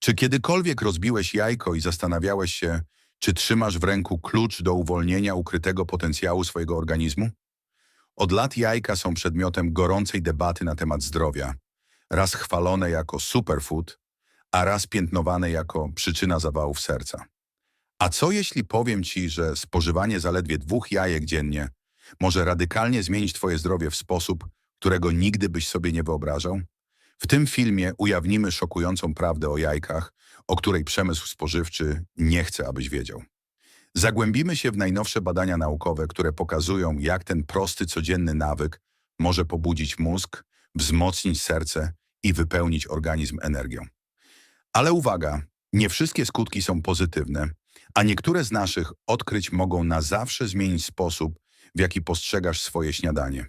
Czy kiedykolwiek rozbiłeś jajko i zastanawiałeś się, czy trzymasz w ręku klucz do uwolnienia ukrytego potencjału swojego organizmu? Od lat jajka są przedmiotem gorącej debaty na temat zdrowia. Raz chwalone jako superfood, a raz piętnowane jako przyczyna zawałów serca. A co jeśli powiem Ci, że spożywanie zaledwie dwóch jajek dziennie może radykalnie zmienić Twoje zdrowie w sposób, którego nigdy byś sobie nie wyobrażał? W tym filmie ujawnimy szokującą prawdę o jajkach, o której przemysł spożywczy nie chce, abyś wiedział. Zagłębimy się w najnowsze badania naukowe, które pokazują, jak ten prosty, codzienny nawyk może pobudzić mózg, wzmocnić serce i wypełnić organizm energią. Ale uwaga, nie wszystkie skutki są pozytywne, a niektóre z naszych odkryć mogą na zawsze zmienić sposób, w jaki postrzegasz swoje śniadanie.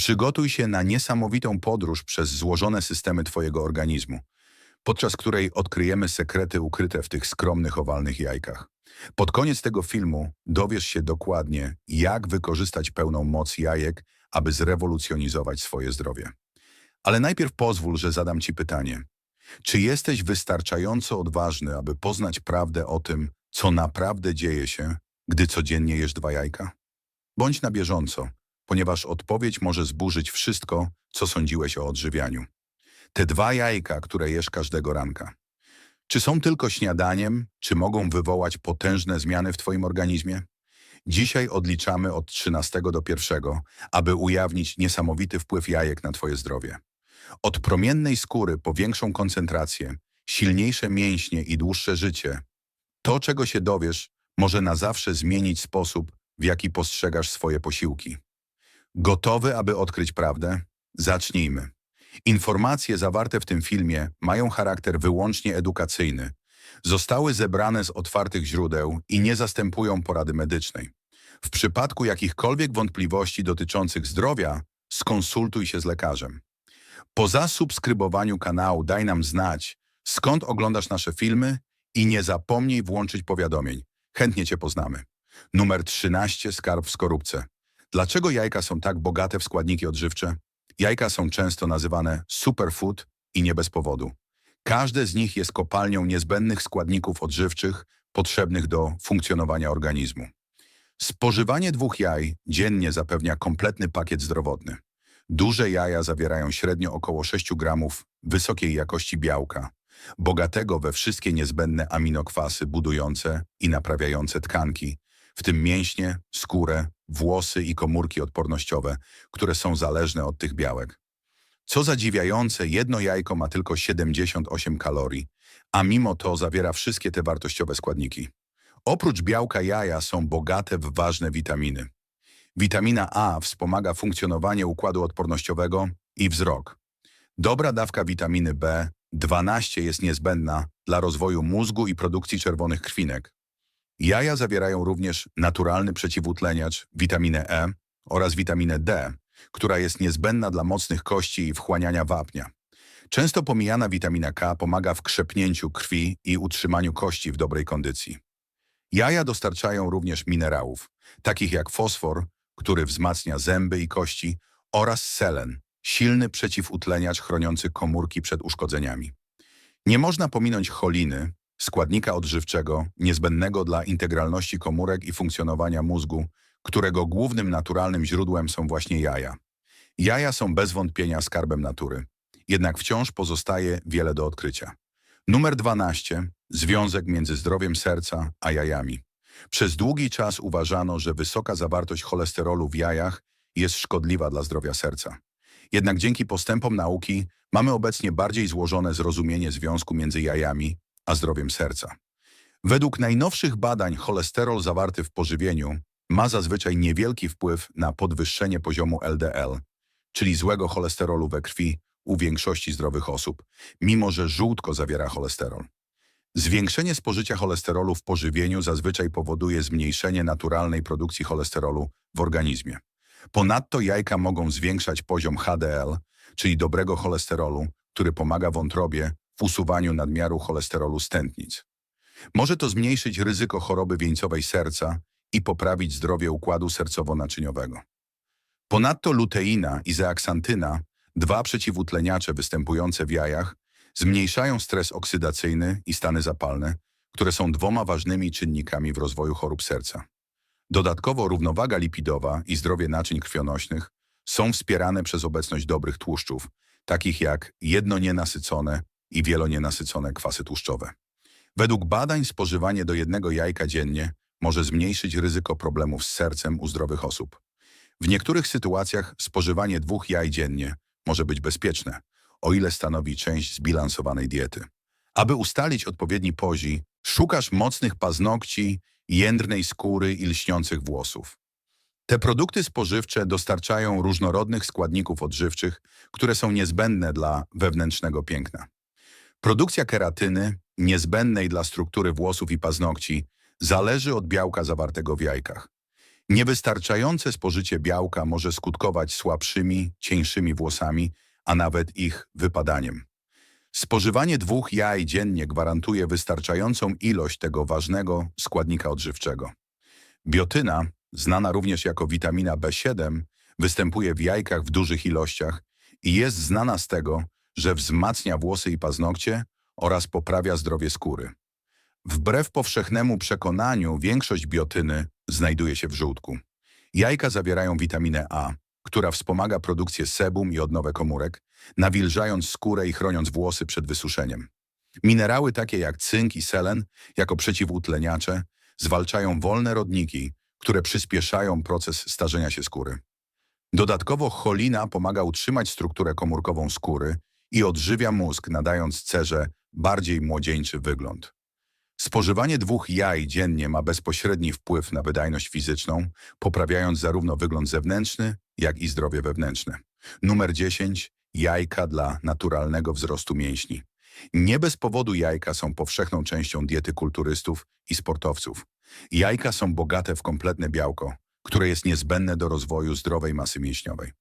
Przygotuj się na niesamowitą podróż przez złożone systemy Twojego organizmu, podczas której odkryjemy sekrety ukryte w tych skromnych, owalnych jajkach. Pod koniec tego filmu dowiesz się dokładnie, jak wykorzystać pełną moc jajek, aby zrewolucjonizować swoje zdrowie. Ale najpierw pozwól, że zadam Ci pytanie. Czy jesteś wystarczająco odważny, aby poznać prawdę o tym, co naprawdę dzieje się, gdy codziennie jesz dwa jajka? Bądź na bieżąco, ponieważ odpowiedź może zburzyć wszystko, co sądziłeś o odżywianiu. Te dwa jajka, które jesz każdego ranka. Czy są tylko śniadaniem, czy mogą wywołać potężne zmiany w Twoim organizmie? Dzisiaj odliczamy od 13 do 1, aby ujawnić niesamowity wpływ jajek na Twoje zdrowie. Od promiennej skóry po większą koncentrację, silniejsze mięśnie i dłuższe życie. To, czego się dowiesz, może na zawsze zmienić sposób, w jaki postrzegasz swoje posiłki. Gotowy, aby odkryć prawdę? Zacznijmy. Informacje zawarte w tym filmie mają charakter wyłącznie edukacyjny. Zostały zebrane z otwartych źródeł i nie zastępują porady medycznej. W przypadku jakichkolwiek wątpliwości dotyczących zdrowia, skonsultuj się z lekarzem. Po zasubskrybowaniu kanału daj nam znać, skąd oglądasz nasze filmy i nie zapomnij włączyć powiadomień. Chętnie Cię poznamy. Numer 13. Skarb w skorupce. Dlaczego jajka są tak bogate w składniki odżywcze? Jajka są często nazywane superfood i nie bez powodu. Każde z nich jest kopalnią niezbędnych składników odżywczych potrzebnych do funkcjonowania organizmu. Spożywanie dwóch jaj dziennie zapewnia kompletny pakiet zdrowotny. Duże jaja zawierają średnio około 6 gramów wysokiej jakości białka, bogatego we wszystkie niezbędne aminokwasy budujące i naprawiające tkanki, w tym mięśnie, skórę, włosy i komórki odpornościowe, które są zależne od tych białek. Co zadziwiające, jedno jajko ma tylko 78 kalorii, a mimo to zawiera wszystkie te wartościowe składniki. Oprócz białka jaja są bogate w ważne witaminy. Witamina A wspomaga funkcjonowanie układu odpornościowego i wzrok. Dobra dawka witaminy B12 jest niezbędna dla rozwoju mózgu i produkcji czerwonych krwinek. Jaja zawierają również naturalny przeciwutleniacz, witaminę E oraz witaminę D, która jest niezbędna dla mocnych kości i wchłaniania wapnia. Często pomijana witamina K pomaga w krzepnięciu krwi i utrzymaniu kości w dobrej kondycji. Jaja dostarczają również minerałów, takich jak fosfor, który wzmacnia zęby i kości, oraz selen, silny przeciwutleniacz chroniący komórki przed uszkodzeniami. Nie można pominąć choliny, składnika odżywczego niezbędnego dla integralności komórek i funkcjonowania mózgu, którego głównym naturalnym źródłem są właśnie jaja. Jaja są bez wątpienia skarbem natury, jednak wciąż pozostaje wiele do odkrycia. Numer 12. Związek między zdrowiem serca a jajami. Przez długi czas uważano, że wysoka zawartość cholesterolu w jajach jest szkodliwa dla zdrowia serca. Jednak dzięki postępom nauki mamy obecnie bardziej złożone zrozumienie związku między jajami a zdrowiem serca. Według najnowszych badań cholesterol zawarty w pożywieniu ma zazwyczaj niewielki wpływ na podwyższenie poziomu LDL, czyli złego cholesterolu we krwi u większości zdrowych osób, mimo że żółtko zawiera cholesterol. Zwiększenie spożycia cholesterolu w pożywieniu zazwyczaj powoduje zmniejszenie naturalnej produkcji cholesterolu w organizmie. Ponadto jajka mogą zwiększać poziom HDL, czyli dobrego cholesterolu, który pomaga wątrobie usuwaniu nadmiaru cholesterolu z tętnic. Może to zmniejszyć ryzyko choroby wieńcowej serca i poprawić zdrowie układu sercowo-naczyniowego. Ponadto luteina i zeaksantyna, dwa przeciwutleniacze występujące w jajach, Zmniejszają stres oksydacyjny i stany zapalne, które są dwoma ważnymi czynnikami w rozwoju chorób serca. Dodatkowo równowaga lipidowa i zdrowie naczyń krwionośnych są wspierane przez obecność dobrych tłuszczów, takich jak jednonienasycone i wielonienasycone kwasy tłuszczowe. Według badań spożywanie do jednego jajka dziennie może zmniejszyć ryzyko problemów z sercem u zdrowych osób. W niektórych sytuacjach spożywanie dwóch jaj dziennie może być bezpieczne, o ile stanowi część zbilansowanej diety. Aby ustalić odpowiedni pozi, szukasz mocnych paznokci, jędrnej skóry i lśniących włosów. Te produkty spożywcze dostarczają różnorodnych składników odżywczych, które są niezbędne dla wewnętrznego piękna. Produkcja keratyny, niezbędnej dla struktury włosów i paznokci, zależy od białka zawartego w jajkach. Niewystarczające spożycie białka może skutkować słabszymi, cieńszymi włosami, a nawet ich wypadaniem. Spożywanie dwóch jaj dziennie gwarantuje wystarczającą ilość tego ważnego składnika odżywczego. Biotyna, znana również jako witamina B7, występuje w jajkach w dużych ilościach i jest znana z tego, że wzmacnia włosy i paznokcie oraz poprawia zdrowie skóry. Wbrew powszechnemu przekonaniu większość biotyny znajduje się w żółtku. Jajka zawierają witaminę A, która wspomaga produkcję sebum i odnowę komórek, nawilżając skórę i chroniąc włosy przed wysuszeniem. Minerały takie jak cynk i selen, jako przeciwutleniacze, zwalczają wolne rodniki, które przyspieszają proces starzenia się skóry. Dodatkowo cholina pomaga utrzymać strukturę komórkową skóry i odżywia mózg, nadając cerze bardziej młodzieńczy wygląd. Spożywanie dwóch jaj dziennie ma bezpośredni wpływ na wydajność fizyczną, poprawiając zarówno wygląd zewnętrzny, jak i zdrowie wewnętrzne. Numer 10. Jajka dla naturalnego wzrostu mięśni. Nie bez powodu jajka są powszechną częścią diety kulturystów i sportowców. Jajka są bogate w kompletne białko, które jest niezbędne do rozwoju zdrowej masy mięśniowej.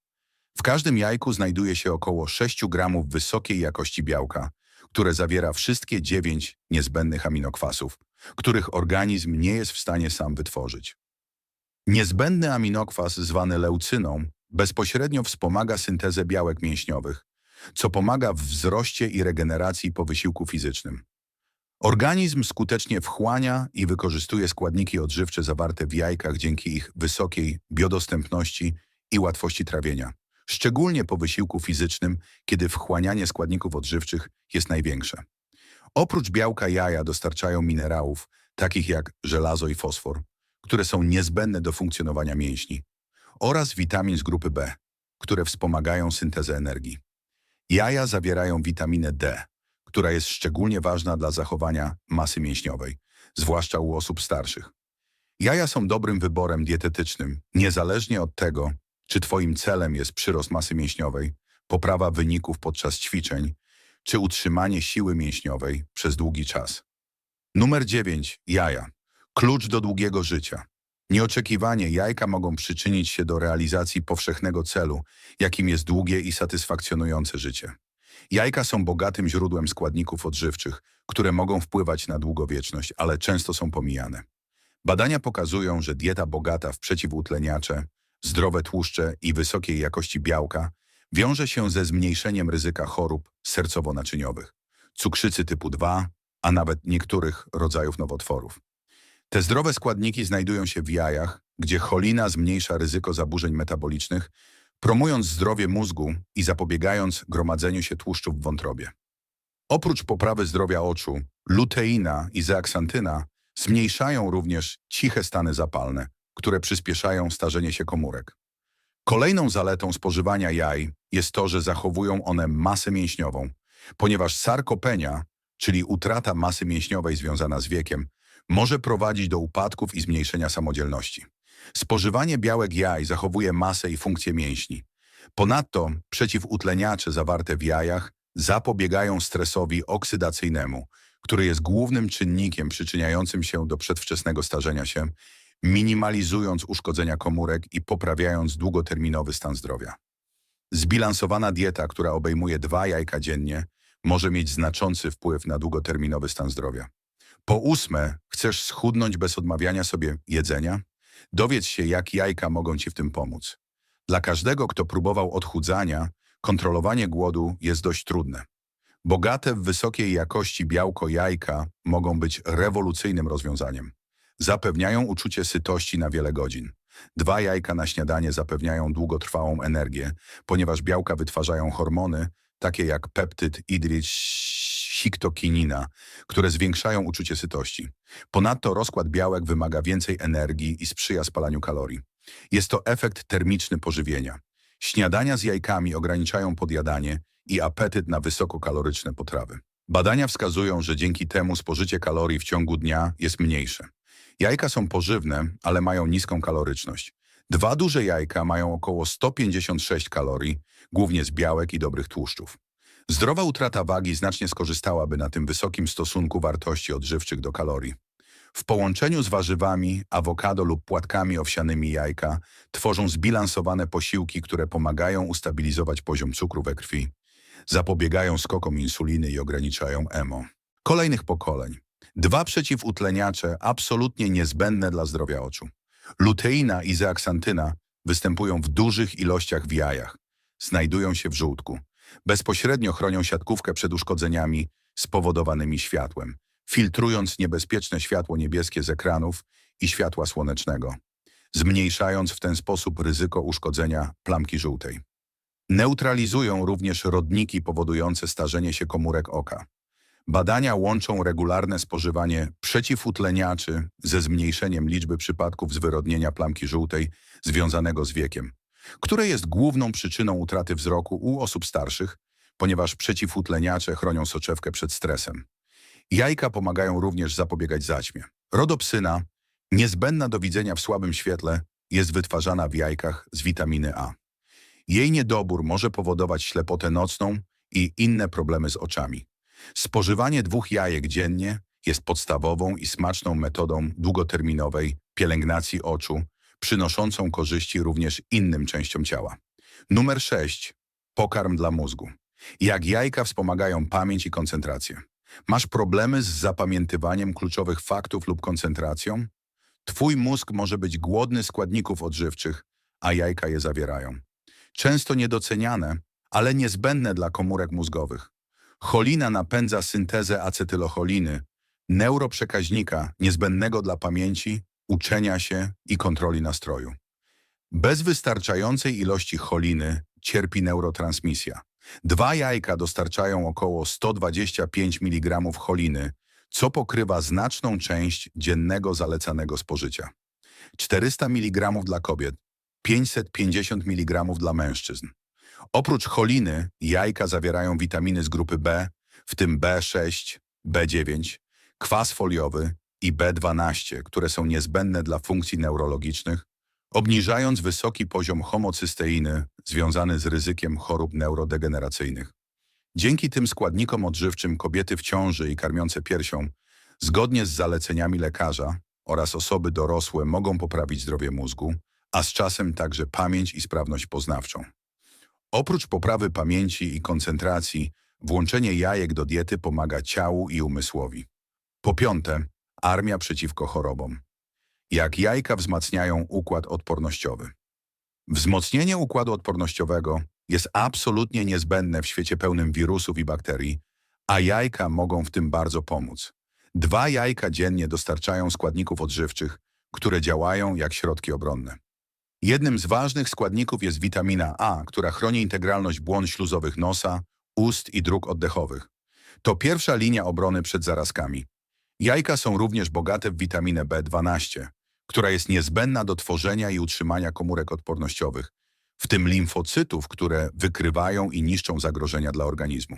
W każdym jajku znajduje się około 6 gramów wysokiej jakości białka, które zawiera wszystkie dziewięć niezbędnych aminokwasów, których organizm nie jest w stanie sam wytworzyć. Niezbędny aminokwas zwany leucyną bezpośrednio wspomaga syntezę białek mięśniowych, co pomaga w wzroście i regeneracji po wysiłku fizycznym. Organizm skutecznie wchłania i wykorzystuje składniki odżywcze zawarte w jajkach dzięki ich wysokiej biodostępności i łatwości trawienia szczególnie po wysiłku fizycznym, kiedy wchłanianie składników odżywczych jest największe. Oprócz białka jaja dostarczają minerałów, takich jak żelazo i fosfor, które są niezbędne do funkcjonowania mięśni, oraz witamin z grupy B, które wspomagają syntezę energii. Jaja zawierają witaminę D, która jest szczególnie ważna dla zachowania masy mięśniowej, zwłaszcza u osób starszych. Jaja są dobrym wyborem dietetycznym, niezależnie od tego, czy Twoim celem jest przyrost masy mięśniowej, poprawa wyników podczas ćwiczeń, czy utrzymanie siły mięśniowej przez długi czas? Numer 9. Jaja. Klucz do długiego życia. Nieoczekiwanie jajka mogą przyczynić się do realizacji powszechnego celu, jakim jest długie i satysfakcjonujące życie. Jajka są bogatym źródłem składników odżywczych, które mogą wpływać na długowieczność, ale często są pomijane. Badania pokazują, że dieta bogata w przeciwutleniacze, zdrowe tłuszcze i wysokiej jakości białka wiąże się ze zmniejszeniem ryzyka chorób sercowo-naczyniowych, cukrzycy typu 2, a nawet niektórych rodzajów nowotworów. Te zdrowe składniki znajdują się w jajach, gdzie cholina zmniejsza ryzyko zaburzeń metabolicznych, promując zdrowie mózgu i zapobiegając gromadzeniu się tłuszczów w wątrobie. Oprócz poprawy zdrowia oczu, luteina i zeaksantyna zmniejszają również ciche stany zapalne, które przyspieszają starzenie się komórek. Kolejną zaletą spożywania jaj jest to, że zachowują one masę mięśniową, ponieważ sarkopenia, czyli utrata masy mięśniowej związana z wiekiem, może prowadzić do upadków i zmniejszenia samodzielności. Spożywanie białek jaj zachowuje masę i funkcję mięśni. Ponadto przeciwutleniacze zawarte w jajach zapobiegają stresowi oksydacyjnemu, który jest głównym czynnikiem przyczyniającym się do przedwczesnego starzenia się minimalizując uszkodzenia komórek i poprawiając długoterminowy stan zdrowia. Zbilansowana dieta, która obejmuje dwa jajka dziennie, może mieć znaczący wpływ na długoterminowy stan zdrowia. Po ósme, chcesz schudnąć bez odmawiania sobie jedzenia? Dowiedz się, jak jajka mogą Ci w tym pomóc. Dla każdego, kto próbował odchudzania, kontrolowanie głodu jest dość trudne. Bogate w wysokiej jakości białko jajka mogą być rewolucyjnym rozwiązaniem. Zapewniają uczucie sytości na wiele godzin. Dwa jajka na śniadanie zapewniają długotrwałą energię, ponieważ białka wytwarzają hormony, takie jak peptyd idryczhiktokinina, które zwiększają uczucie sytości. Ponadto rozkład białek wymaga więcej energii i sprzyja spalaniu kalorii. Jest to efekt termiczny pożywienia. Śniadania z jajkami ograniczają podjadanie i apetyt na wysokokaloryczne potrawy. Badania wskazują, że dzięki temu spożycie kalorii w ciągu dnia jest mniejsze. Jajka są pożywne, ale mają niską kaloryczność. Dwa duże jajka mają około 156 kalorii, głównie z białek i dobrych tłuszczów. Zdrowa utrata wagi znacznie skorzystałaby na tym wysokim stosunku wartości odżywczych do kalorii. W połączeniu z warzywami, awokado lub płatkami owsianymi jajka tworzą zbilansowane posiłki, które pomagają ustabilizować poziom cukru we krwi, zapobiegają skokom insuliny i ograniczają emo. Kolejnych pokoleń. Dwa przeciwutleniacze absolutnie niezbędne dla zdrowia oczu. Luteina i zeaksantyna występują w dużych ilościach w jajach. Znajdują się w żółtku. Bezpośrednio chronią siatkówkę przed uszkodzeniami spowodowanymi światłem, filtrując niebezpieczne światło niebieskie z ekranów i światła słonecznego, zmniejszając w ten sposób ryzyko uszkodzenia plamki żółtej. Neutralizują również rodniki powodujące starzenie się komórek oka. Badania łączą regularne spożywanie przeciwutleniaczy ze zmniejszeniem liczby przypadków zwyrodnienia plamki żółtej związanego z wiekiem, które jest główną przyczyną utraty wzroku u osób starszych, ponieważ przeciwutleniacze chronią soczewkę przed stresem. Jajka pomagają również zapobiegać zaćmie. Rodopsyna, niezbędna do widzenia w słabym świetle, jest wytwarzana w jajkach z witaminy A. Jej niedobór może powodować ślepotę nocną i inne problemy z oczami. Spożywanie dwóch jajek dziennie jest podstawową i smaczną metodą długoterminowej pielęgnacji oczu, przynoszącą korzyści również innym częściom ciała. Numer 6. Pokarm dla mózgu. Jak jajka wspomagają pamięć i koncentrację. Masz problemy z zapamiętywaniem kluczowych faktów lub koncentracją? Twój mózg może być głodny składników odżywczych, a jajka je zawierają. Często niedoceniane, ale niezbędne dla komórek mózgowych. Cholina napędza syntezę acetylocholiny, neuroprzekaźnika niezbędnego dla pamięci, uczenia się i kontroli nastroju. Bez wystarczającej ilości choliny cierpi neurotransmisja. Dwa jajka dostarczają około 125 mg choliny, co pokrywa znaczną część dziennego zalecanego spożycia. 400 mg dla kobiet, 550 mg dla mężczyzn. Oprócz choliny, jajka zawierają witaminy z grupy B, w tym B6, B9, kwas foliowy i B12, które są niezbędne dla funkcji neurologicznych, obniżając wysoki poziom homocysteiny związany z ryzykiem chorób neurodegeneracyjnych. Dzięki tym składnikom odżywczym kobiety w ciąży i karmiące piersią, zgodnie z zaleceniami lekarza oraz osoby dorosłe mogą poprawić zdrowie mózgu, a z czasem także pamięć i sprawność poznawczą. Oprócz poprawy pamięci i koncentracji, włączenie jajek do diety pomaga ciału i umysłowi. Po piąte, armia przeciwko chorobom. Jak jajka wzmacniają układ odpornościowy. Wzmocnienie układu odpornościowego jest absolutnie niezbędne w świecie pełnym wirusów i bakterii, a jajka mogą w tym bardzo pomóc. Dwa jajka dziennie dostarczają składników odżywczych, które działają jak środki obronne. Jednym z ważnych składników jest witamina A, która chroni integralność błon śluzowych nosa, ust i dróg oddechowych. To pierwsza linia obrony przed zarazkami. Jajka są również bogate w witaminę B12, która jest niezbędna do tworzenia i utrzymania komórek odpornościowych, w tym limfocytów, które wykrywają i niszczą zagrożenia dla organizmu.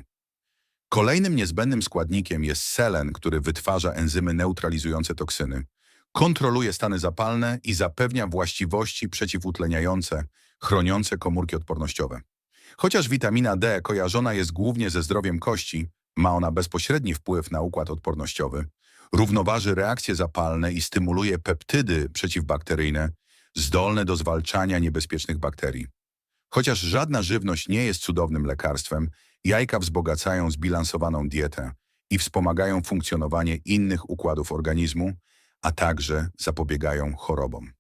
Kolejnym niezbędnym składnikiem jest selen, który wytwarza enzymy neutralizujące toksyny, kontroluje stany zapalne i zapewnia właściwości przeciwutleniające, chroniące komórki odpornościowe. Chociaż witamina D kojarzona jest głównie ze zdrowiem kości, ma ona bezpośredni wpływ na układ odpornościowy, równoważy reakcje zapalne i stymuluje peptydy przeciwbakteryjne zdolne do zwalczania niebezpiecznych bakterii. Chociaż żadna żywność nie jest cudownym lekarstwem, jajka wzbogacają zbilansowaną dietę i wspomagają funkcjonowanie innych układów organizmu, a także zapobiegają chorobom.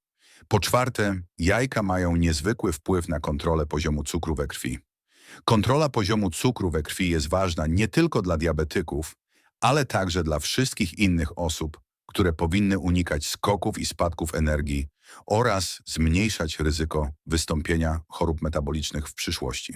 Po czwarte, jajka mają niezwykły wpływ na kontrolę poziomu cukru we krwi. Kontrola poziomu cukru we krwi jest ważna nie tylko dla diabetyków, ale także dla wszystkich innych osób, które powinny unikać skoków i spadków energii oraz zmniejszać ryzyko wystąpienia chorób metabolicznych w przyszłości.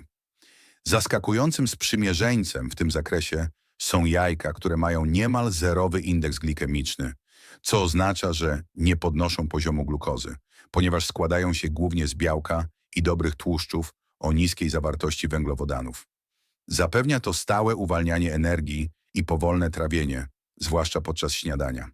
Zaskakującym sprzymierzeńcem w tym zakresie są jajka, które mają niemal zerowy indeks glikemiczny, co oznacza, że nie podnoszą poziomu glukozy, ponieważ składają się głównie z białka i dobrych tłuszczów o niskiej zawartości węglowodanów. Zapewnia to stałe uwalnianie energii i powolne trawienie, zwłaszcza podczas śniadania.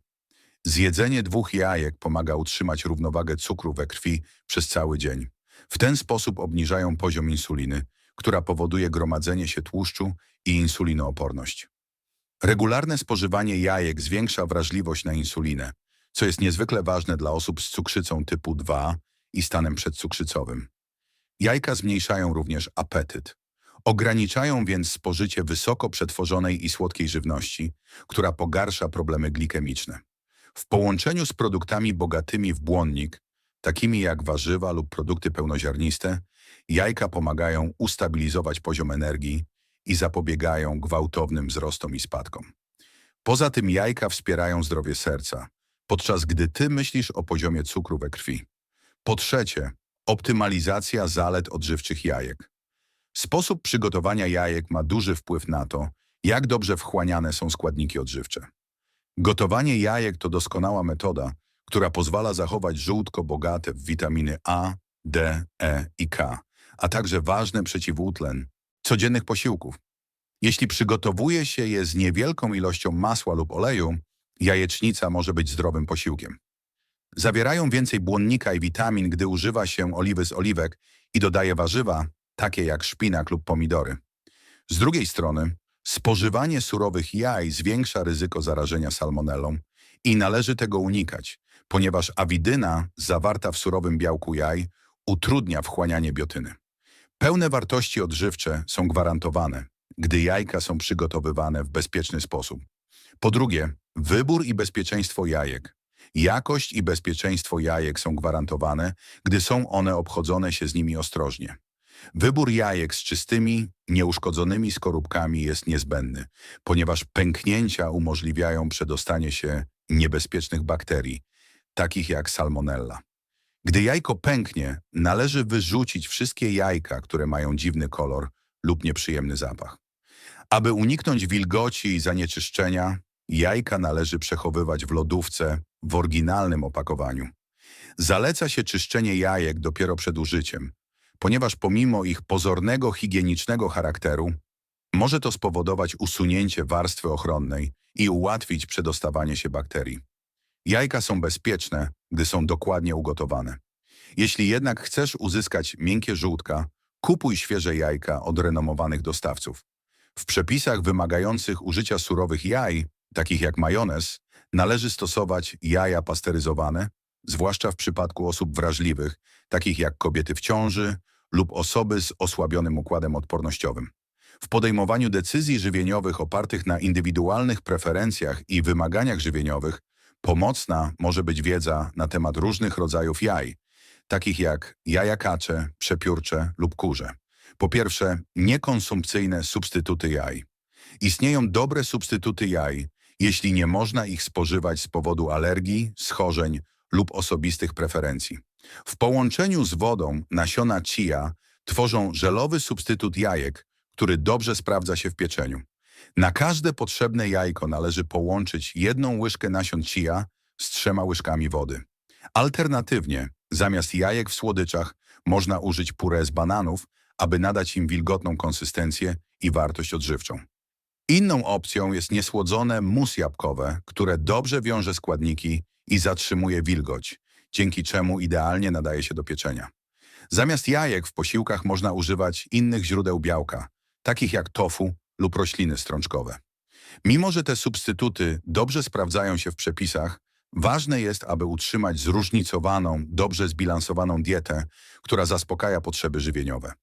Zjedzenie dwóch jajek pomaga utrzymać równowagę cukru we krwi przez cały dzień. W ten sposób obniżają poziom insuliny, która powoduje gromadzenie się tłuszczu i insulinooporność. Regularne spożywanie jajek zwiększa wrażliwość na insulinę, co jest niezwykle ważne dla osób z cukrzycą typu 2 i stanem przedcukrzycowym. Jajka zmniejszają również apetyt. Ograniczają więc spożycie wysoko przetworzonej i słodkiej żywności, która pogarsza problemy glikemiczne. W połączeniu z produktami bogatymi w błonnik, takimi jak warzywa lub produkty pełnoziarniste, jajka pomagają ustabilizować poziom energii i zapobiegają gwałtownym wzrostom i spadkom. Poza tym jajka wspierają zdrowie serca, podczas gdy ty myślisz o poziomie cukru we krwi. Po trzecie, optymalizacja zalet odżywczych jajek. Sposób przygotowania jajek ma duży wpływ na to, jak dobrze wchłaniane są składniki odżywcze. Gotowanie jajek to doskonała metoda, która pozwala zachować żółtko bogate w witaminy A, D, E i K, a także ważny przeciwutlen codziennych posiłków. Jeśli przygotowuje się je z niewielką ilością masła lub oleju, jajecznica może być zdrowym posiłkiem. Zawierają więcej błonnika i witamin, gdy używa się oliwy z oliwek i dodaje warzywa, takie jak szpinak lub pomidory. Z drugiej strony, spożywanie surowych jaj zwiększa ryzyko zarażenia salmonellą i należy tego unikać, ponieważ awidyna zawarta w surowym białku jaj utrudnia wchłanianie biotyny. Pełne wartości odżywcze są gwarantowane, gdy jajka są przygotowywane w bezpieczny sposób. Po drugie, wybór i bezpieczeństwo jajek. Jakość i bezpieczeństwo jajek są gwarantowane, gdy są one obchodzone się z nimi ostrożnie. Wybór jajek z czystymi, nieuszkodzonymi skorupkami jest niezbędny, ponieważ pęknięcia umożliwiają przedostanie się niebezpiecznych bakterii, takich jak salmonella. Gdy jajko pęknie, należy wyrzucić wszystkie jajka, które mają dziwny kolor lub nieprzyjemny zapach. Aby uniknąć wilgoci i zanieczyszczenia, jajka należy przechowywać w lodówce w oryginalnym opakowaniu. Zaleca się czyszczenie jajek dopiero przed użyciem, ponieważ pomimo ich pozornego higienicznego charakteru, może to spowodować usunięcie warstwy ochronnej i ułatwić przedostawanie się bakterii. Jajka są bezpieczne, gdy są dokładnie ugotowane. Jeśli jednak chcesz uzyskać miękkie żółtka, kupuj świeże jajka od renomowanych dostawców. W przepisach wymagających użycia surowych jaj, takich jak majonez, należy stosować jaja pasteryzowane, zwłaszcza w przypadku osób wrażliwych, takich jak kobiety w ciąży lub osoby z osłabionym układem odpornościowym. W podejmowaniu decyzji żywieniowych opartych na indywidualnych preferencjach i wymaganiach żywieniowych Pomocna może być wiedza na temat różnych rodzajów jaj, takich jak jaja kacze, przepiórcze lub kurze. Po pierwsze, niekonsumpcyjne substytuty jaj. Istnieją dobre substytuty jaj, jeśli nie można ich spożywać z powodu alergii, schorzeń lub osobistych preferencji. W połączeniu z wodą nasiona chia tworzą żelowy substytut jajek, który dobrze sprawdza się w pieczeniu. Na każde potrzebne jajko należy połączyć jedną łyżkę nasion chia z trzema łyżkami wody. Alternatywnie, zamiast jajek w słodyczach, można użyć puree z bananów, aby nadać im wilgotną konsystencję i wartość odżywczą. Inną opcją jest niesłodzone mus jabłkowe, które dobrze wiąże składniki i zatrzymuje wilgoć, dzięki czemu idealnie nadaje się do pieczenia. Zamiast jajek w posiłkach można używać innych źródeł białka, takich jak tofu, lub rośliny strączkowe. Mimo, że te substytuty dobrze sprawdzają się w przepisach, ważne jest, aby utrzymać zróżnicowaną, dobrze zbilansowaną dietę, która zaspokaja potrzeby żywieniowe.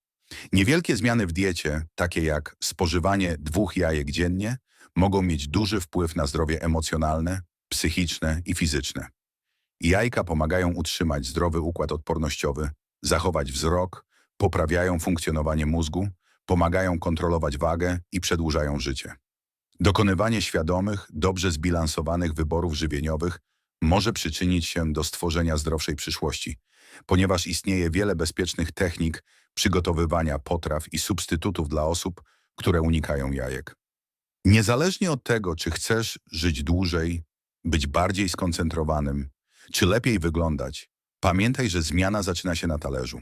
Niewielkie zmiany w diecie, takie jak spożywanie dwóch jajek dziennie, mogą mieć duży wpływ na zdrowie emocjonalne, psychiczne i fizyczne. Jajka pomagają utrzymać zdrowy układ odpornościowy, zachować wzrok, poprawiają funkcjonowanie mózgu, pomagają kontrolować wagę i przedłużają życie. Dokonywanie świadomych, dobrze zbilansowanych wyborów żywieniowych może przyczynić się do stworzenia zdrowszej przyszłości, ponieważ istnieje wiele bezpiecznych technik przygotowywania potraw i substytutów dla osób, które unikają jajek. Niezależnie od tego, czy chcesz żyć dłużej, być bardziej skoncentrowanym, czy lepiej wyglądać, pamiętaj, że zmiana zaczyna się na talerzu.